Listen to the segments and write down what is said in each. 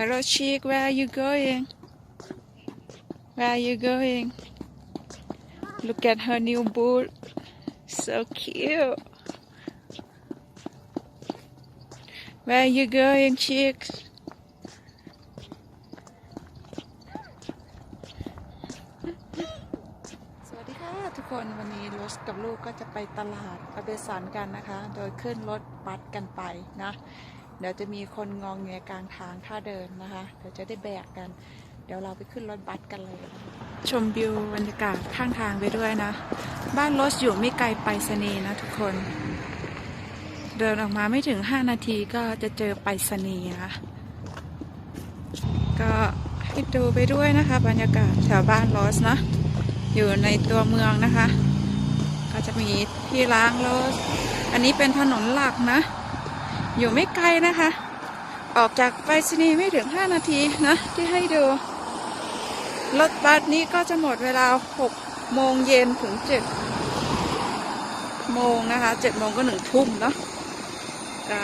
Hello, chick. Where are you going? Where are you going? Look at her new boot. So cute. Where are you going, chick? สวัสดีค่ะทุกคนวันนี้รถกับลูกก็จะไปตลาดอเบสันกันนะคะ โดยขึ้นรถบัสกันไปนะ เดี๋ยวจะมีคนงองเงียกลางทางถ้าเดินนะคะ เดี๋ยวจะได้แบกกัน เดี๋ยวเราไปขึ้นรถบัสกันเลย ชมวิวบรรยากาศข้างทางไปด้วยนะ บ้านรถอยู่ไม่ไกลไปรษณีนะทุกคน เดินออกมาไม่ถึง 5 นาทีก็จะเจอไปรษณีนะคะก็ให้ดูไปด้วยนะคะ บรรยากาศแถวบ้านรถนะ อยู่ในตัวเมืองนะคะ ก็จะมีที่ล้างรถ อันนี้เป็นถนนหลักนะ อยู่ไม่ไกลนะคะ ออกจากไปรษณีย์ไม่ถึง 5 นาทีนะ ที่ให้ดู รถบัสนี้ก็จะหมดเวลา 6 โมงเย็นถึง 7 โมงนะคะ 7 โมงก็หนึ่งทุ่มเนาะก็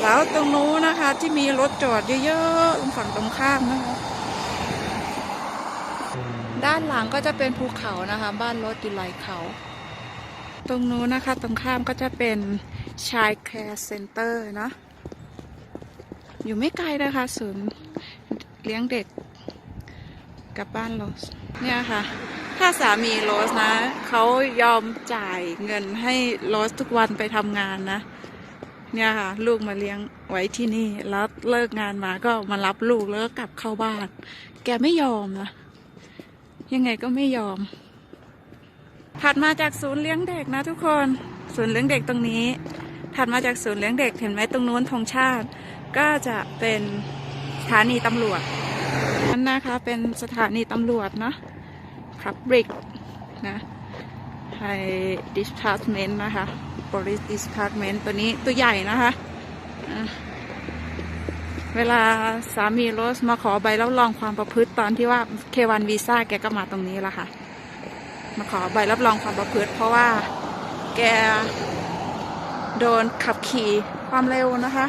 แล้วตรงนู้นนะคะที่มีรถจอดเยอะๆฝั่งตรงข้ามนะคะ ด้านหลังก็จะเป็นภูเขานะคะ บ้านรถอยู่ไหลเขา ตรงนู้นนะคะ ตรงข้ามก็จะเป็นชายแคร์เซ็นเตอร์เนาะอยู่ไม่ไกลนะคะศูนย์เลี้ยงเด็กกับบ้านโรสเนี่ยค่ะ ถ้าสามีโรสนะเขายอมจ่ายเงินให้โรสทุกวันไปทำงานนะ เนี่ยค่ะ ลูกมาเลี้ยงไว้ที่นี่ แล้วเลิกงานมาก็มารับลูกแล้วก็กลับเข้าบ้าน แกไม่ยอมนะยังไงก็ไม่ยอม ถัดมาจากศูนย์เลี้ยงเด็กนะทุกคน ศูนย์เลี้ยงเด็กตรงนี้ ถัดมาจากศูนย์เลี้ยงเด็กเห็นไหมตรงนู้นธงชาติ ก็จะเป็นสถานีตำรวจนั่นนะคะเป็นสถานีตำรวจนะพับริกนะไฮดิสพาร์ตเมนต์นะคะ police department ตัวนี้ตัวใหญ่นะคะอะเวลาสามีโรสมาขอใบรับรองความประพฤติตอนที่ว่าเควันวีซ่าแกก็มาตรงนี้ละค่ะ มาขอใบรับรองความประพฤติเพราะว่าแกโดนขับขี่ความเร็วนะคะ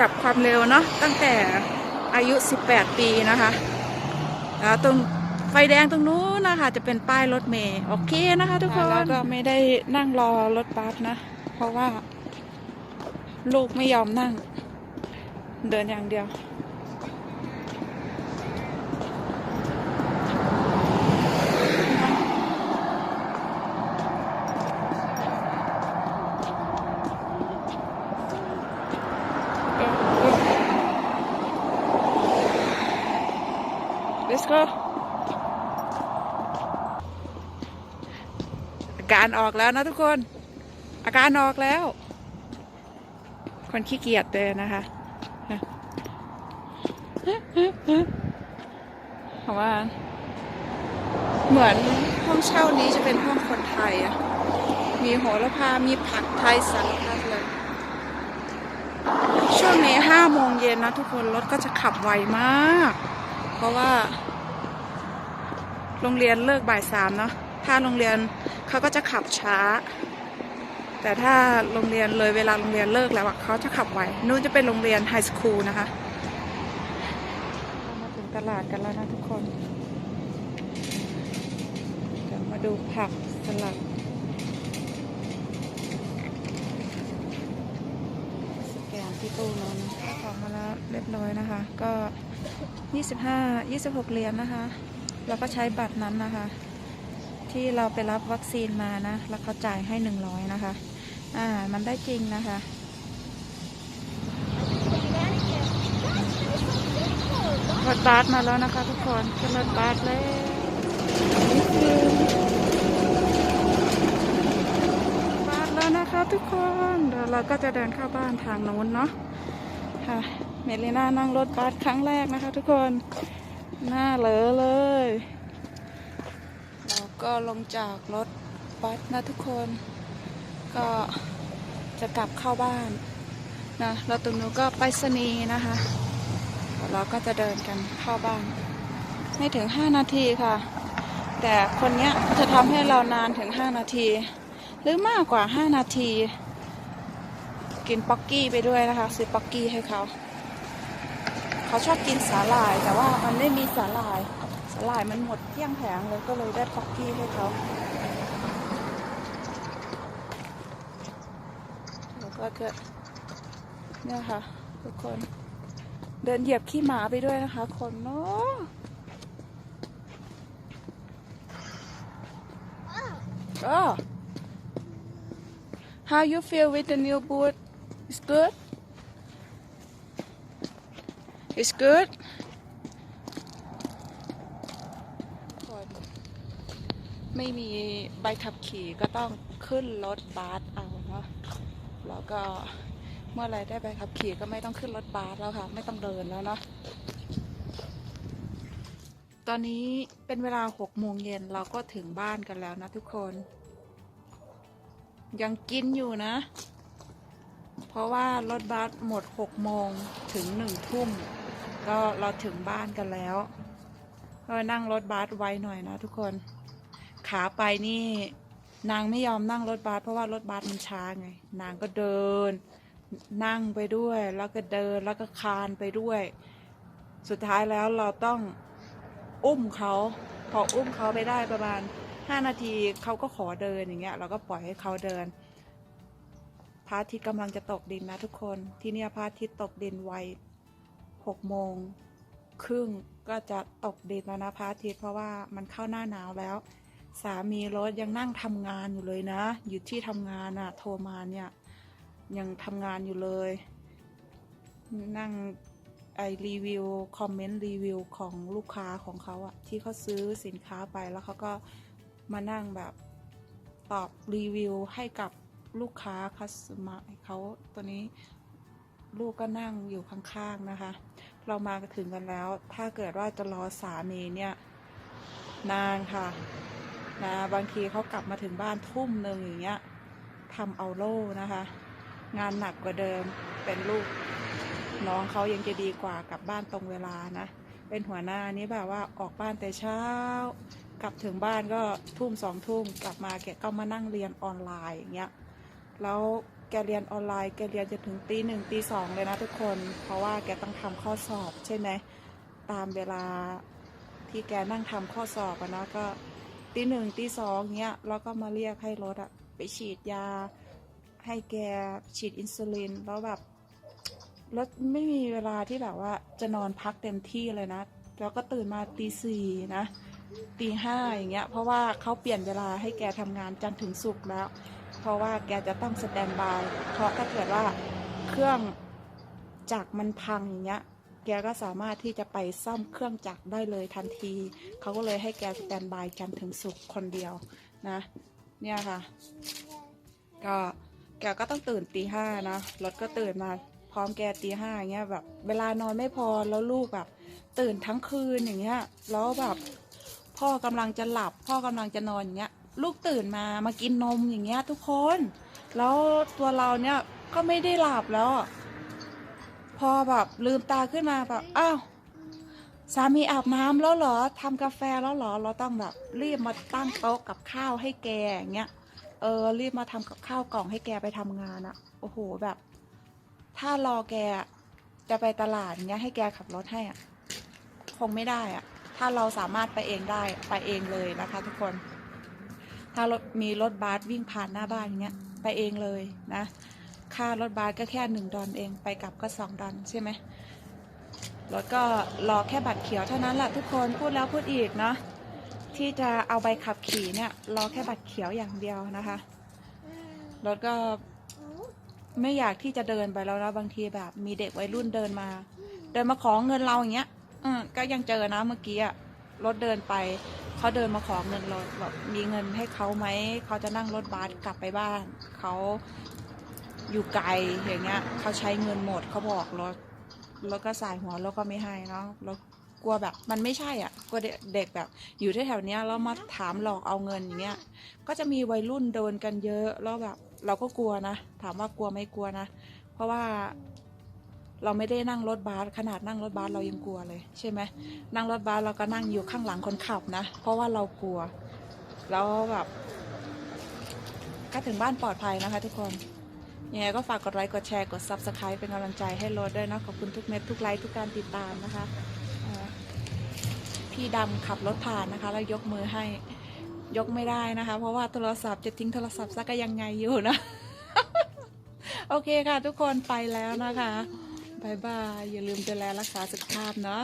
จับความเร็วเนาะตั้งแต่อายุ 18 ปีนะคะแล้วตรงไฟแดงตรงนู้นนะคะจะเป็นป้ายรถเมย์โอเคนะคะทุกคนแล้วก็ไม่ได้นั่งรอรถบัสนะ เพราะว่าลูกไม่ยอมนั่ง เดินอย่างเดียว การออกแล้วนะทุกคน อาการออกแล้ว คนขี้เกียจเลยนะคะเพราะว่า เหมือนห้องเช่านี้จะเป็นห้องคนไทยอะมีโหระพา มีผักไทยสารพัดเลย ช่วงนี้ห้าโมงเย็นนะทุกคนรถก็จะขับไวมาก เพราะว่า โรงเรียนเลิกบ่ายสามเนาะ ถ้าโรงเรียนเขาก็จะขับช้า แต่ถ้าโรงเรียนเลยเวลาโรงเรียนเลิกแล้วเขาจะขับไวนู่นจะเป็นโรงเรียนไฮสคูลนะคะมาถึงตลาดกันแล้วนะทุกคนเดี๋ยวมาดูผักสลัดสแกนที่ตู้แล้นของมาแล้วเรียบร้อยนะคะ ก็ 25 26 เหรียญนะคะ แล้วก็ใช้บัตรนั้นนะคะ ที่เราไปรับวัคซีนมานะ แล้วเขาจ่ายให้100นะคะ อ่า มันได้จริงนะคะ รถบัสมาแล้วนะคะทุกคนขึ้นรถบัสแล้วนี่คือบัสแล้วนะคะทุกคนเดี๋ยวเราก็จะเดินเข้าบ้านทางโน้นเนาะ ค่ะ เมลิน่านั่งรถบัสครั้งแรกนะคะ ทุกคน หน้าเหลอเลย ก็ลงจากรถบัสนะทุกคน ก็จะกลับเข้าบ้านนะแล้วตรงนู้นก็ไปรษณีนะคะ เราก็จะเดินกันเข้าบ้าน ไม่ถึง 5 นาทีค่ะ แต่คนเนี้ยจะทำให้เรานานถึง 5 นาที หรือมากกว่า 5 นาที กินป๊อกกี้ไปด้วยนะคะ ซื้อป๊อกกี้ให้เขา เขาชอบกินสาหร่ายแต่ว่ามันไม่มีสาหร่าย สาหร่ายมันหมดเกลี้ยงแผงเลยก็เลยได้ป๊อกกี้ให้เขาแล้วก็จะเนี่ยค่ะ ทุกคน เดินเหยียบขี้หมาไปด้วยนะคะ คนเนาะก็ How you feel with the new boot? It's good? It's good? คน ไม่มีใบขับขี่ก็ต้องขึ้นรถบัสเอาเนาะแล้วก็เมื่อไรได้ใบขับขี่ก็ไม่ต้องขึ้นรถบัสแล้วค่ะ ไม่ต้องเดินแล้วเนาะตอนนี้เป็นเวลาหกโมงเย็นเราก็ถึงบ้านกันแล้วนะทุกคน ยังกินอยู่นะ เพราะว่ารถบัสหมดหกโมงถึงหนึ่งทุ่มก็เราถึงบ้านกันแล้ว ก็นั่งรถบัสไวหน่อยนะทุกคน ขาไปนี่ นางไม่ยอมนั่งรถบัสเพราะว่ารถบัสมันช้าไง นางก็เดิน นั่งไปด้วย แล้วก็เดินแล้วก็คานไปด้วย สุดท้ายแล้วเราต้องอุ้มเขาพออุ้มเขาไปได้ประมาณห้านาทีเขาก็ขอเดินอย่างเงี้ย เราก็ปล่อยให้เขาเดินพระอาทิตย์กำลังจะตกดินนะทุกคนที่เนี่ยพระอาทิตย์ตกดินไวหกโมงครึ่งก็จะตกดินแล้วนะพระอาทิตย์เพราะว่ามันเข้าหน้าหนาวแล้ว สามีรถยังนั่งทำงานอยู่เลยนะ อยู่ที่ทำงานอะโทรมาเนี่ยยังทำงานอยู่เลย นั่งไอรีวิวคอมเมนต์รีวิวของลูกค้าของเขาอะที่เขาซื้อสินค้าไปแล้วเขาก็มานั่งแบบตอบรีวิวให้กับลูกค้าคัสมาเขาตัวนี้ลูกก็นั่งอยู่ข้างๆนะคะ เรามาถึงกันแล้ว ถ้าเกิดว่าจะรอสามีเนี่ย นานค่ะ นะบางทีเขากลับมาถึงบ้านทุ่มหนึ่งอย่างเงี้ยทำเอาโล่นะคะ งานหนักกว่าเดิมเป็นลูกน้องเขายังจะดีกว่ากลับบ้านตรงเวลานะ เป็นหัวหน้านี้แบบว่าออกบ้านแต่เช้า กลับถึงบ้านก็ทุ่มสองทุ่มกลับมาแกก็มานั่งเรียนออนไลน์อย่างเงี้ยแล้วแกเรียนออนไลน์แกเรียนจนถึงตีหนึ่งตีสองเลยนะทุกคน เพราะว่าแกต้องทำข้อสอบใช่ไหมตามเวลาที่แกนั่งทำข้อสอบนะก็ ตีหนึ่งตีสองเงี้ยแล้วก็มาเรียกให้รถอะไปฉีดยา ให้แกฉีดอินซูลินแล้วแบบแล้วไม่มีเวลาที่แบบว่าจะนอนพักเต็มที่เลยนะ แล้วก็ตื่นมาตีสี่นะตีห้าอย่างเงี้ย เพราะว่าเขาเปลี่ยนเวลาให้แกทำงานจันทร์ถึงศุกร์แล้ว เพราะว่าแกจะต้องสแตนบาย เพราะถ้าเกิดว่าเครื่องจักรมันพังอย่างเงี้ย แกก็สามารถที่จะไปซ่อมเครื่องจักรได้เลยทันที เขาก็เลยให้แกสแตนบายจันถึงศุกคนเดียวนะ เนี่ยค่ะ ก็แกก็ต้องตื่นตีห้านะ รถก็ตื่นมาพร้อมแกตีห้าอย่างเงี้ยแบบเวลานอนไม่พอแล้วลูกแบบ ตื่นทั้งคืนอย่างเงี้ย แล้วแบบพ่อกำลังจะหลับ พ่อกำลังจะนอนอย่างเงี้ย ลูกตื่นมามากินนมอย่างเงี้ยทุกคน แล้วตัวเราเนี่ยก็ไม่ได้หลับแล้ว พอแบบลืมตาขึ้นมาแบบอ้าวสามีอาบน้ำแล้วเหรอทำกาแฟแล้วเหรอ เราต้องแบบรีบมาตั้งโต๊ะกับข้าวให้แกอย่างเงี้ยเออรีบมาทำกับข้าวกล่องให้แกไปทำงานอะโอ้โหแบบ ถ้ารอแกจะไปตลาดเงี้ยให้แกขับรถให้อะคงไม่ได้อะถ้าเราสามารถไปเองได้ไปเองเลยนะคะทุกคน ถ้ารถมีรถบัสวิ่งผ่านหน้าบ้านอย่างเงี้ยไปเองเลยนะ ค่ารถบัสก็แค่หนึ่งดอลเอง ไปกลับก็สองดอลใช่ไหมรถก็รอแค่บัตรเขียวเท่านั้นแหละทุกคนพูดแล้วพูดอีกเนาะที่จะเอาใบขับขี่เนี่ย รอแค่บัตรเขียวอย่างเดียวนะคะรถก็ไม่อยากที่จะเดินไปแล้วนะบางทีแบบ มีเด็กวัยรุ่นเดินมา เดินมาขอเงินเราอย่างเงี้ยอืมก็ยังเจอนะเมื่อกี้อะรถเดินไปเขาเดินมาขอเงินเราแบบมีเงินให้เขาไหมเขาจะนั่งรถบัสกลับไปบ้านเขา อยู่ไกลอย่างเงี้ยเขาใช้เงินหมดเขาบอกรถแล้วก็สายหัวแล้วก็ไม่ให้เนาะแล้วกลัวแบบมันไม่ใช่อะกลัวเด็กแบบอยู่ที่แถวๆเนี้ยแล้วมาถามหลอกเอาเงินอย่างเงี้ยก็จะมีวัยรุ่นเดินกันเยอะแล้วแบบเราก็กลัวนะ ถามว่ากลัวไหม่กลัวนะ เพราะว่าเราไม่ได้นั่งรถบัสขนาดนั่งรถบัสเรายังกลัวเลยใช่ไหมนั่งรถบัสเราก็นั่งอยู่ข้างหลังคนขับนะ เพราะว่าเรากลัว แล้วแบบก็ถึงบ้านปลอดภัยนะคะทุกคน ยังไงก็ฝากกดไลค์ กดแชร์ กด Subscribe เป็นกำลังใจให้โรดด้วยนะ ขอบคุณทุกเม็ด ทุกไลค์ ทุกการติดตามนะคะพี่ดำขับรถผ่านนะคะ แล้วยกมือให้ยกไม่ได้นะคะ เพราะว่าโทรศัพท์จะทิ้งโทรศัพท์ซะก็ยังไงอยู่นะ โอเคค่ะ ทุกคนไปแล้วนะคะบายบาย อย่าลืมดูแลรักษาสุขภาพเนาะ